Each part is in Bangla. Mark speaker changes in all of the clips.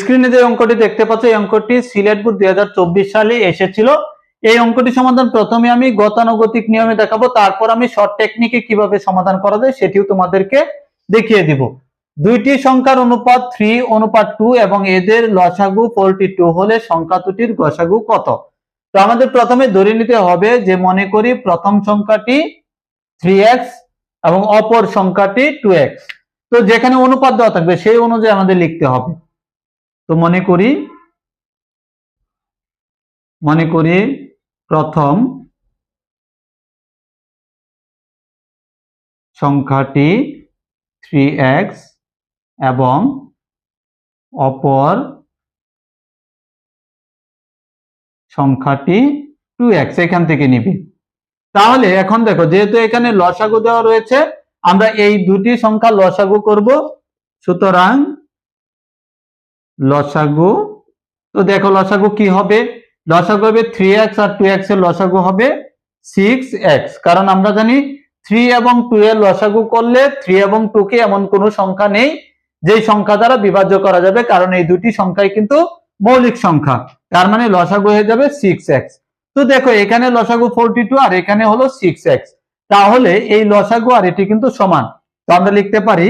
Speaker 1: স্ক্রিনে যে অঙ্কটি দেখতে পাচ্ছ, এই অঙ্কটি সিলেট বোর্ড দুই সালে এসেছিল। এই অঙ্কটি সমাধান প্রথমে আমি গতানুগতিক নিয়মে দেখাবো, তারপর আমি শর্ট টেকনিকে কীভাবে সমাধান করা যায় সেটিও তোমাদেরকে দেখিয়ে দিব। দুইটি সংখ্যার অনুপাত থ্রি অনুপাত টু এবং এদের লসাগু ফোরটি টু হলে সংখ্যা দুটির গসাগু কত? তো আমাদের প্রথমে ধরে নিতে হবে যে মনে করি প্রথম সংখ্যাটি থ্রি এক্স এবং অপর সংখ্যাটি টু এক্স তো যেখানে অনুপাত দেওয়া থাকবে সেই অনুযায়ী আমাদের লিখতে হবে। তো মনে করি মনে করি প্রথম সংখ্যাটি থ্রি এক্স এবং অপর সংখ্যাটি টু এক্স এখান থেকে নিবি। তাহলে এখন দেখো, যেহেতু এখানে লসাগু দেওয়া রয়েছে, আমরা এই দুটি সংখ্যা লসাগু করব, সুতরাং লসাগু। তো দেখো লসাগু কি হবে? লসাগু হবে থ্রি এক্স আর টু এক্সের লসাগু হবে সিক্স এক্স কারণ আমরা জানি থ্রি এবং টু এর লসাগু করলে থ্রি এবং টু কে এমন কোনো সংখ্যা নেই যেই সংখ্যা দ্বারা বিভাজ্য করা যাবে। কারণ এই দুটি সংখ্যাই কিন্তু মৌলিক সংখ্যা। তার মানে লসাগু হয়ে যাবে সিক্স এক্স তো দেখো এখানে লসাগু ফোরটি টু আর এখানে হলো সিক্স এক্স তাহলে এই লসাগু আর এটি কিন্তু সমান। তো আমরা লিখতে পারি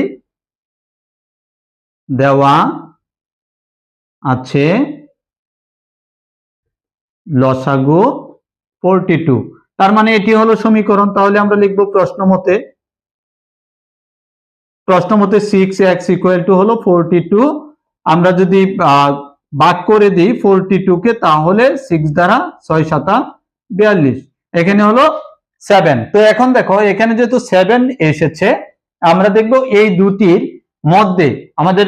Speaker 1: দেওয়া আছে লসাগু ফোরটি টু তার মানে এটি হলো সমীকরণ, তাহলে আমরা লিখব প্রশ্ন মতে প্রশ্ন মতে সিক্স এক্স ইকুয়াল টু হলো ফোরটি টু আমরা যদি বাক করে দিই ফোরটি টু কে, তাহলে সিক্স দ্বারা ছয় সাতা বিয়াল্লিশ। এখানে হলো সেভেন তো এখন দেখো, এখানে যেহেতু সেভেন এসেছে, আমরা দেখব এই দুটির মধ্যে আমাদের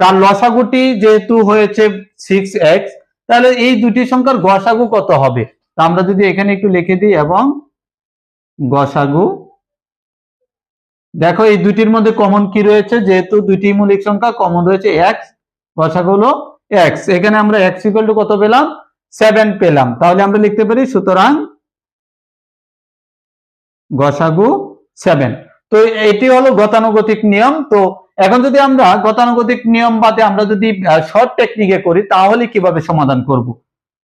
Speaker 1: তার লসাগুটি যেহেতু হয়েছে সিক্স এক্স তাহলে এই দুটি সংখ্যার গসাগু কত হবে? তা আমরা যদি এখানে একটু লিখে দিই এবং গসাগু, দেখো এই দুটির মধ্যে কমন কি রয়েছে? যেহেতু দুটি মৌলিক সংখ্যা কমন রয়েছে এক্স গসাগু হলো এক্স এখানে আমরা এক্স ইকুয়াল টু কত পেলাম? সেভেন পেলাম। তাহলে আমরা লিখতে পারি সুতরাং গসাগু সেভেন তো এটি হলো গতানুগতিক নিয়ম। তো এখন যদি আমরা গতানুগতিক নিয়ম বাদে আমরা যদি শর্ট টেকনিকে করি, তাহলে কীভাবে সমাধান করব?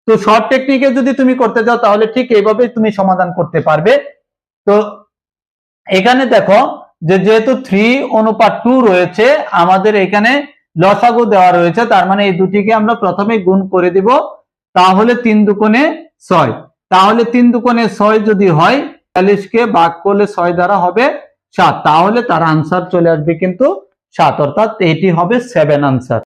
Speaker 1: তো শর্ট টেকনিকে যদি তুমি করতে যাও তাহলে ঠিক এইভাবে তুমি সমাধান করতে পারবে। তো এখানে দেখো যে যেহেতু থ্রি অনুপাত টু রয়েছে, আমাদের এখানে লসাগু দেওয়া রয়েছে, তার মানে এই দুটিকে আমরা প্রথমে গুণ করে দিব, তাহলে তিন দুকোণে ছয়। তাহলে তিন দুকোণে ছয় যদি হয়, বিয়াল্লিশকে ভাগ করলে ছয় দ্বারা হবে সাত। তাহলে তার আনসার চলে আসবে কিন্তু সাত অর্থাৎ এটি হবে সেভেন আনসার